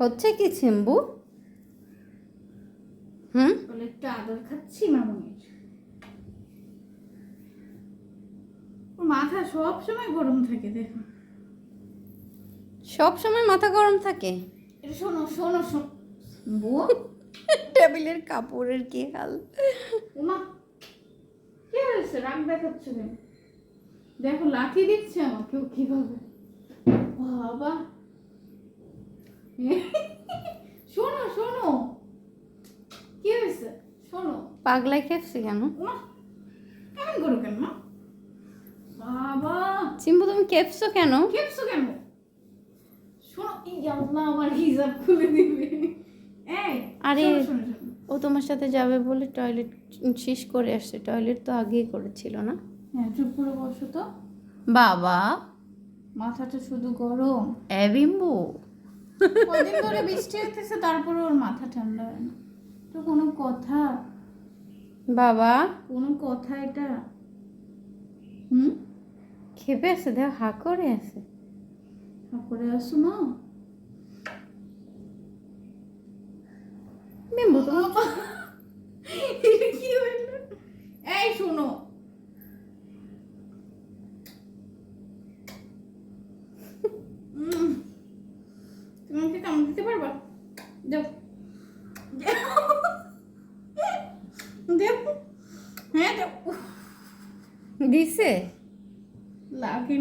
হচ্ছে কি চিম্বু হুম? একটু আদর খাচ্ছি মামুনির। মাথা সব সময় গরম থাকে দেখো। সব সময় মাথা গরম থাকে? এটা শোনো শোনো শোনো। টেবিলের কাপড়ের কি হাল? উমা কি হয়েছে? রাগ দেখাচ্ছে দেখো লাঠি দিচ্ছে আমাকে কীভাবে? বাবা। শোনো শোনো। কি হয়েছে? শোনো। পাগলাই খেপছি কেন? কেমন করো কেন বাবা। চিম্বু তুমি খেপছো কেন? খেপছো কেন? শোনো এই আল্লাহ আমার হিজাব খুলে দিবে। এই আরে-। ও তোমার সাথে যাবে বলে টয়লেট শেষ করে আসছে। টয়লেট তো আগেই করেছিল না? হ্যাঁ চুপ করে বসো তো। বাবা। মাথাটা শুধু গরম। এ বিম্বু। কদিন ধরে বৃষ্টি হইতেছে তারপরে ওর মাথা ঠান্ডা হয় না। তো কোনো কথা? বাবা? কোনো কথা এটা? হুম? খেপে আছে দেখ হা করে আছে। হা করে আসো না? তুমি এটা কি হইল এই শোনো উম, তুমি আমাকে কামড় দিতে পারবা? দেও হ্যাঁ দিছে? লাগে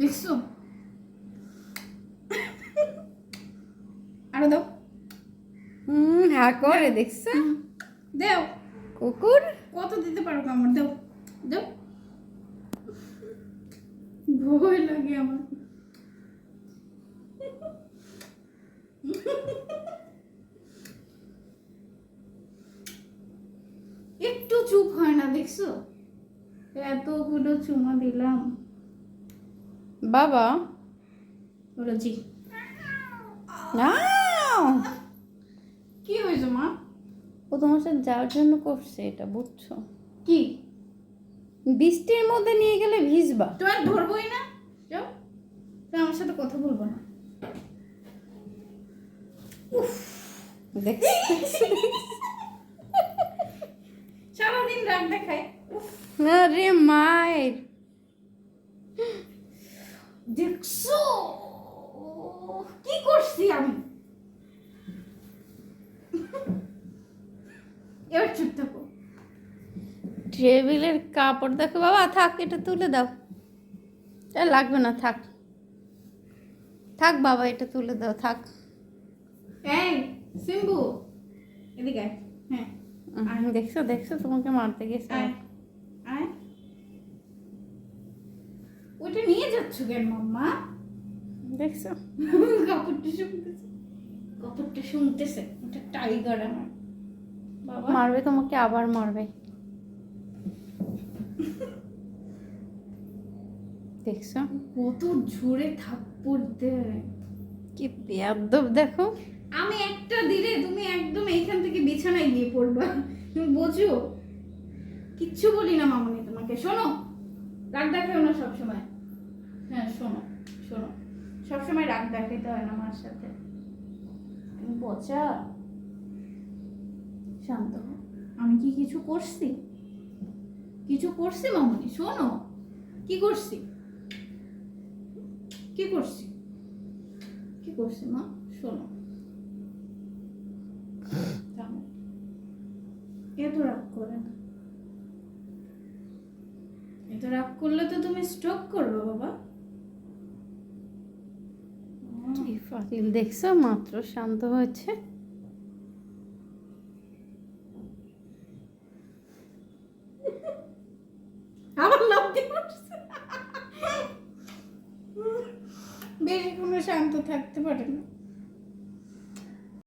দেখছ? আরও দাও। হুম হা করে দেখছ? দেও। কুকুর? কত দিতে পারো কামড়? দাও। দাও। ভয় লাগে আমার। একটু চুপ হয় না দেখছ? এতগুলো চুমা দিলাম। বাবা। ওরা জি। কি হয়েছে মা? ও তোমার সাথে যাওয়ার জন্য করছে এটা বুঝছ? কি? বৃষ্টির মধ্যে নিয়ে গেলে ভিজবা। তোমার ধরবই না? যাও আমার সাথে কথা বলব না। সারাদিন রাগ দেখায়। উফ, আরে মায়ের দেখছ? কি করছি আমি? এবার চুপ থাকো। টেবিলের কাপড় দেখো বাবা থাক এটা তুলে দাও। এটা লাগবে না থাক। থাক বাবা এটা তুলে দাও থাক। এই সিম্বু এদিকে হ্যাঁ। উম, দেখছ দেখছ তোমাকে মারতে গেছে আয় ওইটা নিয়ে যাচ্ছ কেন মাম্মা? দেখছ। কাপড়টা শুনতেছে কাপড়টা শুনতেছে ওটা টাইগার আমার। বাবা। মারবে তোমাকে আবার মারবে। দেখছ। কত জোরে থাপ্পড় দেয়। কি বেয়াদব দেখো। আমি একটা দিলে তুমি একদম এইখান থেকে বিছানায় গিয়ে পড়বা। তুমি বোঝো? কিচ্ছু বলি না মামনি তোমাকে, শোনো? রাগ দেখাও না সবসময়। হ্যাঁ শোনো শোনো। সবসময় রাগ দেখাইতে হয় না আমার সাথে। তুমি বোঝা শান্ত আমি কি কিছু করছি? কিছু করছি মামনি? শোনো, কি করছি? কি করছি? কি করছি মা? শোনো। এত রাগ করে না। এত রাগ করলে তো তুমি স্ট্রোক করবে বাবা। ফাতিল দেখছ? মাত্র শান্ত হয়েছে। বেশি কোনো শান্ত থাকতে পারে না।